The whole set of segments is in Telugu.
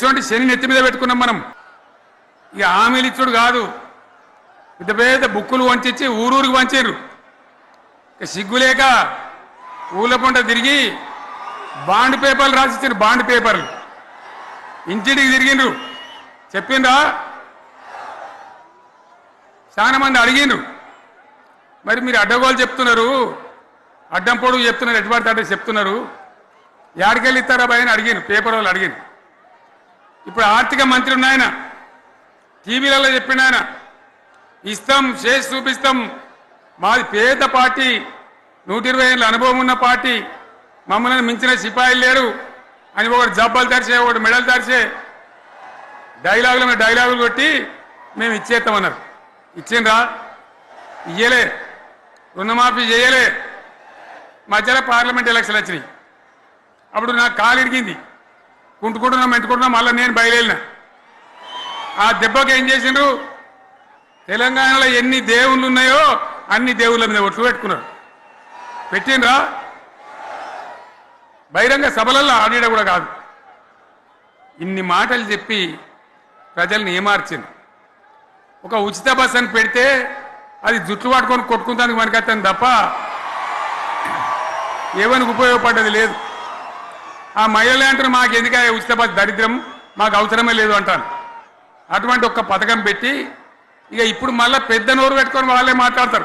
ఎటువంటి శని నెత్తి మీద పెట్టుకున్నాం మనం. ఇక హామీలు ఇచ్చుడు కాదు. పెద్ద పెద్ద బుక్కులు వంచి ఊరూరికి వంచారు ఇక సిగ్గులేక ఊళ్ళ పంట తిరిగి బాండ్ పేపర్లు రాసిచ్చారు బాండ్ పేపర్లు. ఇంటింటికి తిరిగిండ్రు. చెప్పిండ్రా? చాలా మంది అడిగిండ్రు. మరి మీరు అడ్డగోలు చెప్తున్నారు. అడ్డం పొడుగు చెప్తున్నారు. ఎటువంటి అంటే చెప్తున్నారు? యాడికెళ్ళి ఇస్తారా భయ అని అడిగాను పేపర్ వాళ్ళు అడిగాను ఇప్పుడు ఆర్థిక మంత్రి ఉన్నాయన టీవీలలో చెప్పిన ఆయన ఇస్తాం చేసి చూపిస్తాం. మాది పేద పార్టీ నూట ఇరవై ఏళ్ళ అనుభవం ఉన్న పార్టీ. మమ్మల్ని మించిన సిపాయిలు లేరు అని ఒకటి జబ్బలు తెరిచే ఒకటి మెడల్ తెరిచే డైలాగుల మీద డైలాగులు కొట్టి మేము ఇచ్చేస్తామన్నారు. ఇచ్చిండ్రా? ఇయ్యలే. రుణమాఫీ చేయలే. మధ్యలో పార్లమెంట్ ఎలక్షన్ వచ్చినాయి. అప్పుడు నాకు కాలు ఇరిగింది. కుంటుకుంటున్నాం ఎంచుకుంటున్నాం మళ్ళీ నేను బయలుదేరిన. ఆ దెబ్బకి ఏం చేసిండ్రు? తెలంగాణలో ఎన్ని దేవుళ్ళు ఉన్నాయో అన్ని దేవుళ్ళ మీద ఒట్లు పెట్టుకున్నారు. పెట్టిండ్రా? బహిరంగ సభలలో ఆడిడ కూడా కాదు. ఇన్ని మాటలు చెప్పి ప్రజల్ని ఏమార్చింది? ఒక ఉచిత బస్ అని పెడితే అది జుట్లు పట్టుకొని కొట్టుకుంటానికి మనకత్తాను తప్ప ఏమనికి ఉపయోగపడ్డది లేదు. ఆ మహిళలే అంటారు మాకు ఎందుక ఉచిత బస్ దరిద్రం మాకు అవసరమే లేదు అంటాను అటువంటి ఒక పథకం పెట్టి ఇక ఇప్పుడు మళ్ళీ పెద్ద నోరు పెట్టుకొని వాళ్ళే మాట్లాడతారు.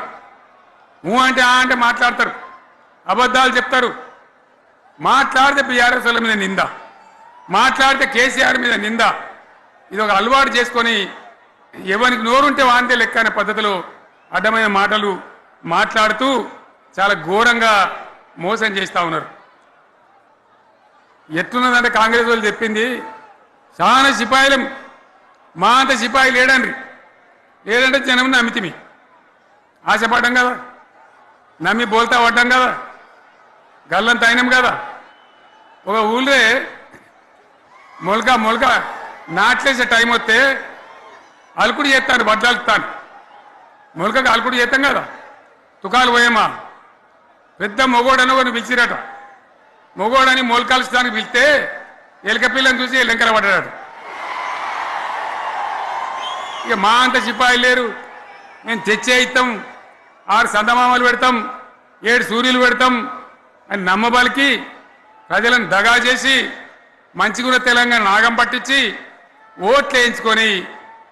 ఊ అంటే ఆ అంటే మాట్లాడతారు. అబద్ధాలు చెప్తారు. మాట్లాడితే బీఆర్ఎస్ వాళ్ళ మీద నింద. మాట్లాడితే కేసీఆర్ మీద నింద. ఇది ఒక అలవాటు చేసుకొని ఎవరికి నోరుంటే వాంతే లెక్క అనే పద్ధతిలో అడ్డమైన మాటలు మాట్లాడుతూ చాలా ఘోరంగా మోసం చేస్తూ ఉన్నారు. ఎట్లున్నదంటే కాంగ్రెస్ వాళ్ళు చెప్పింది చాలా సిపాయిలం మా అంత సిపాయి లేడండి లేదంటే జనం నమ్మితిమి ఆశపడ్డం కదా నమ్మి బోల్తా పడ్డం కదా గల్లం తగినం కదా. ఒక ఊళ్ళే మొలక మొలక నాట్లేసే టైం వస్తే అలుకుడు చేస్తాను బద్దలుతాను మొలకకు అలుకుడు చేస్తాం కదా తుకాలు పోయేమా పెద్ద మొగోడని ఒకరిని పిలిచిరట. మొగోడని మోల్కాల్చడానికి పిలిస్తే ఎలక పిల్లని చూసి ఎల్లెంకర పడ్డాడు ఇక మా అంత సిపాయి లేరు. మేము తెచ్చే ఇస్తాం ఆరు సందమామలు పెడతాం ఏడు సూర్యులు పెడతాం అని నమ్మబలికి ప్రజలను దగా చేసి మంచిగున్న తెలంగాణ నాగం పట్టించి ఓట్లు వేయించుకొని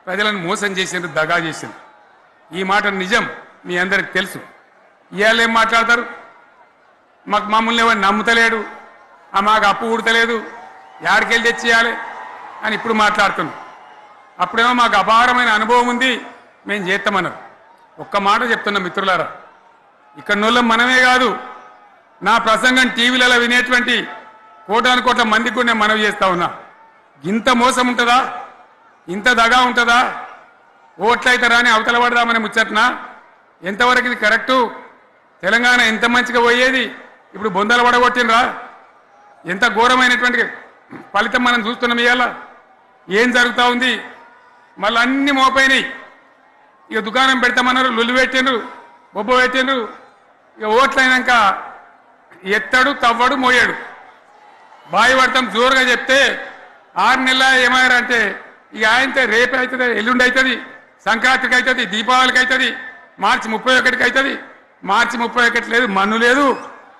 ప్రజలను మోసం చేసింది దగా చేసింది. ఈ మాట నిజం మీ అందరికి తెలుసు. ఇవాళ ఏం మాట్లాడతారు? మాకు మమ్మల్ని ఎవరు నమ్ముతలేడు. ఆ మాకు అప్పు ఉడతలేదు యాడికెళ్ళి తెచ్చియాలి అని ఇప్పుడు మాట్లాడుతున్నాం. అప్పుడేమో మాకు అపారమైన అనుభవం ఉంది. మేము చేస్తామన్నారు ఒక్క మాట చెప్తున్నా మిత్రులారా. ఇక్కడ నోళ్ళం మనమే కాదు. నా ప్రసంగం టీవీలలో వినేటువంటి కోటాను కోట్ల మందికి కూడా నేను మనవి చేస్తా ఉన్నా. ఇంత మోసం ఉంటుందా? ఇంత దగా ఉంటుందా? ఓట్లయితే రాని అవతల పడదామని ముచ్చట్నా? ఎంతవరకు ఇది కరెక్టు? తెలంగాణ ఎంత మంచిగా పోయేది? ఇప్పుడు బొందలు పడగొట్టినరా ఎంత ఘోరమైనటువంటి ఫలితం మనం చూస్తున్నాం ఇవాళ. ఏం జరుగుతూ ఉంది? మళ్ళీ అన్ని మోపైనాయి. ఇక దుకాణం పెడతామన్నారు లొల్లు పెట్టిండ్రు బొబ్బ పెట్టిండ్రు. ఇక ఓట్లు అయినాక ఎత్తడు తవ్వడు మోయాడు. బాయి పడతాం జోరుగా చెప్తే ఆరు నెలల ఏమయ్యారంటే ఇక ఆయనతో రేపు అవుతుంది ఎల్లుండి అవుతుంది సంక్రాంతికి అవుతుంది దీపావళికి అవుతుంది మార్చి ముప్పై ఒకటికి అవుతుంది. మార్చి ముప్పై ఒకటి లేదు మన్ను లేదు.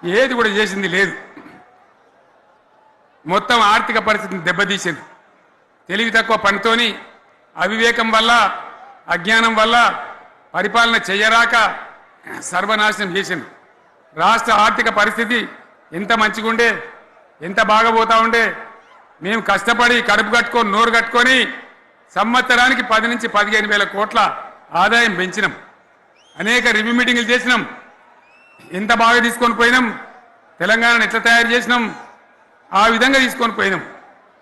ఏది కూడా చేసింది లేదు. మొత్తం ఆర్థిక పరిస్థితిని దెబ్బతీసింది. తెలివి తక్కువ పనితోని అవివేకం వల్ల అజ్ఞానం వల్ల పరిపాలన చేయరాక సర్వనాశనం చేసింది. రాష్ట్ర ఆర్థిక పరిస్థితి ఎంత మంచిగుండే ఎంత బాగా పోతా ఉండే మేము కష్టపడి కడుపు కట్టుకొని నోరు కట్టుకొని సంవత్సరానికి పది నుంచి పదిహేను వేల కోట్ల ఆదాయం పెంచినాం. అనేక రివ్యూ మీటింగ్లు చేసినాం. ఎంత బాగా తీసుకొని పోయినాం? తెలంగాణను ఎట్లా తయారు చేసినాం? ఆ విధంగా తీసుకొని పోయినాం.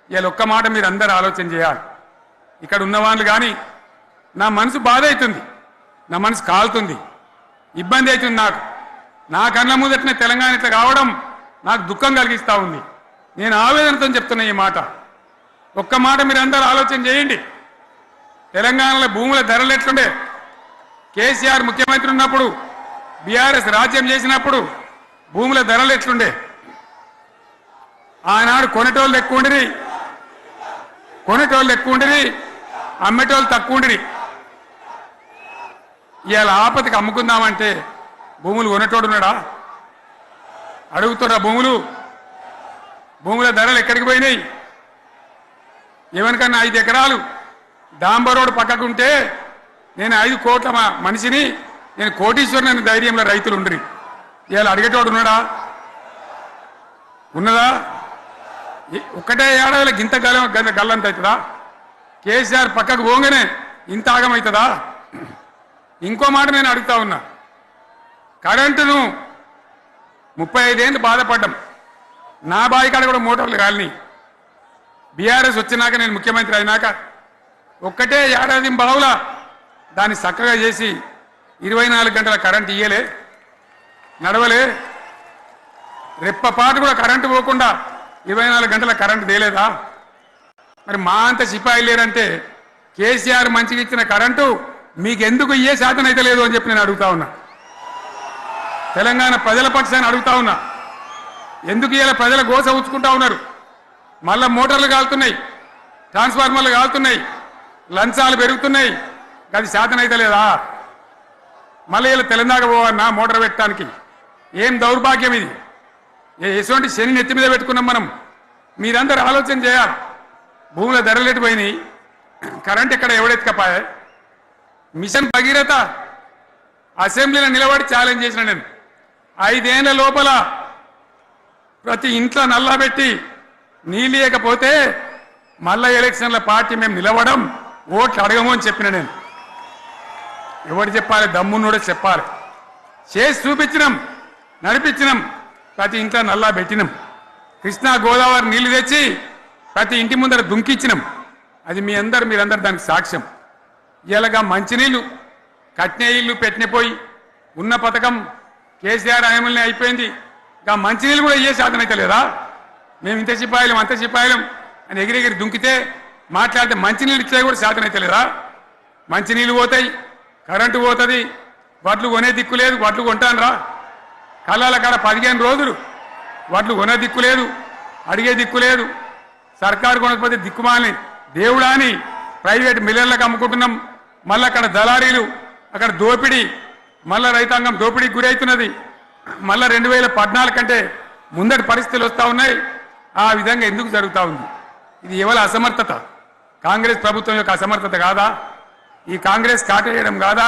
ఇవాళ ఒక్క మాట మీరు అందరు ఆలోచన చేయాలి. ఇక్కడ ఉన్న వాళ్ళు కానీ నా మనసు బాధ అవుతుంది. నా మనసు కాలుతుంది. ఇబ్బంది అవుతుంది నాకు. నా కళ్ళ ముందటనే తెలంగాణ ఇట్లా కావడం నాకు దుఃఖం కలిగిస్తూ ఉంది. నేను ఆవేదనతో చెప్తున్నా ఈ మాట. ఒక్క మాట మీరు అందరూ ఆలోచన చేయండి. తెలంగాణలో భూముల ధరలు ఎట్లుండే? కేసీఆర్ ముఖ్యమంత్రి ఉన్నప్పుడు బీఆర్ఎస్ రాజ్యం చేసినప్పుడు భూముల ధరలు ఎట్లుండే? ఆనాడు కొనటోళ్ళు ఎక్కువ ఉండిరి. కొనేటోళ్ళు ఎక్కువ ఉండిరి అమ్మేటోళ్ళు తక్కువ ఉండిరి. ఇవాళ ఆపతికి అమ్ముకుందామంటే భూములు కొనేటోడు ఉన్నాడా? అడుగుతున్నా భూములు భూముల ధరలు ఎక్కడికి పోయినాయి? ఎవరికన్నా ఐదు ఎకరాలు డాంబర్ రోడ్ పక్కకుంటే నేను ఐదు కోట్ల మనిషిని నేను కోటీశ్వరుని ధైర్యంలో రైతులు ఉండరు. ఇవాళ అడిగేటోడు ఉన్నాడా? ఉన్నదా? ఒక్కటే ఏడాదిలో గింత గల్లం గల్లంత అవుతుందా కేసీఆర్ పక్కకు పోగానే ఇంత ఆగమవుతుందా ఇంకో మాట నేను అడుగుతా ఉన్నా. కరెంటును ముప్పై ఐదేళ్ళు బాధపడ్డం. నా బావి కాడ కూడా మోటార్లు కాలని. బీఆర్ఎస్ వచ్చినాక నేను ముఖ్యమంత్రి అయినాక ఒక్కటే ఏడాది బావుల దాన్ని చక్కగా చేసి ఇరవై నాలుగు గంటల కరెంట్ ఇయ్యలే నడవలే. రెప్పపాటు కూడా కరెంటు పోకుండా ఇరవై నాలుగు గంటల కరెంటు తేలేదా? మరి మా అంత సిపాయి లేరంటే కేసీఆర్ మంచిగా ఇచ్చిన కరెంటు మీకెందుకు ఏ శాతం అయితే లేదు అని చెప్పి నేను అడుగుతా ఉన్నా. తెలంగాణ ప్రజల పక్షాన్ని అడుగుతా ఉన్నా. ఎందుకు ఇలా ప్రజల గోస ఉంచుకుంటా ఉన్నారు? మళ్ళా మోటార్లు కాలుతున్నాయి ట్రాన్స్ఫార్మర్లు కాలుతున్నాయి లంచాలు పెరుగుతున్నాయి. అది శాతం అయితే లేదా? మళ్ళీ ఇలా తెలంగాణ పోవన్నా మోటార్ పెట్టడానికి. ఏం దౌర్భాగ్యం ఇది? ఏ- ఎటువంటి శని నెత్తి మీద పెట్టుకున్నాం మనం. మీరందరూ ఆలోచన చేయాలి. భూముల ధరలు పోయినాయి కరెంట్ ఎక్కడ ఎవడెత్తుకపోయా? మిషన్ భగీరథ అసెంబ్లీలో నిలబడి ఛాలెంజ్ చేసిన నేను. ఐదేళ్ళ లోపల ప్రతి ఇంట్లో నల్లబెట్టి నీళ్ళు లేకపోతే మళ్ళా ఎలక్షన్ల పార్టీ మేము నిలవడం ఓట్లు అడగము అని చెప్పిన నేను. ఎవడు చెప్పాలి? దమ్మున్నోడే చెప్పాలి. చేసి చూపించినాం నడిపించినాం ప్రతి ఇంట్లో నల్లా పెట్టినాం. కృష్ణా గోదావరి నీళ్ళు తెచ్చి ప్రతి ఇంటి ముందర దుంకిచ్చినాం. అది మీ అందరు మీరందరు దానికి సాక్ష్యం. ఇలాగా మంచినీళ్ళు కట్టిన ఇల్లు పెట్టినపోయి ఉన్న పథకం కేసీఆర్ ఆయమల్ని అయిపోయింది. ఇంకా మంచినీళ్ళు కూడా ఏ సాధన అయితే లేదా? మేము ఇంత సిపాయిలం అంత సిపాయిలం అని ఎగిరెగిరి దుంకితే మాట్లాడితే మంచినీళ్ళు ఇచ్చే కూడా సాధన అయితే లేదా? మంచినీళ్ళు పోతాయి కరెంటు పోతుంది వడ్లు కొనే దిక్కు లేదు వడ్లు కొంటాను రా కళ్ళాల కాడ పదిహేను రోజులు వడ్లు కొనే దిక్కు లేదు అడిగే దిక్కు లేదు. సర్కారు కొనకపోతే దిక్కుమాలని. దేవుడా అని ప్రైవేట్ మిల్లర్లకు అమ్ముకుంటున్నాం. మళ్ళీ అక్కడ దళారీలు అక్కడ దోపిడీ మళ్ళీ రైతాంగం దోపిడీకి గురవుతున్నది మళ్ళీ రెండు వేల పద్నాలుగు కంటే ముందటి పరిస్థితులు వస్తూ ఉన్నాయి. ఆ విధంగా ఎందుకు జరుగుతూ ఉంది? ఇది ఎవరి అసమర్థత? కాంగ్రెస్ ప్రభుత్వం యొక్క అసమర్థత కాదా? ఈ కాంగ్రెస్ కాటేయడం కాదా?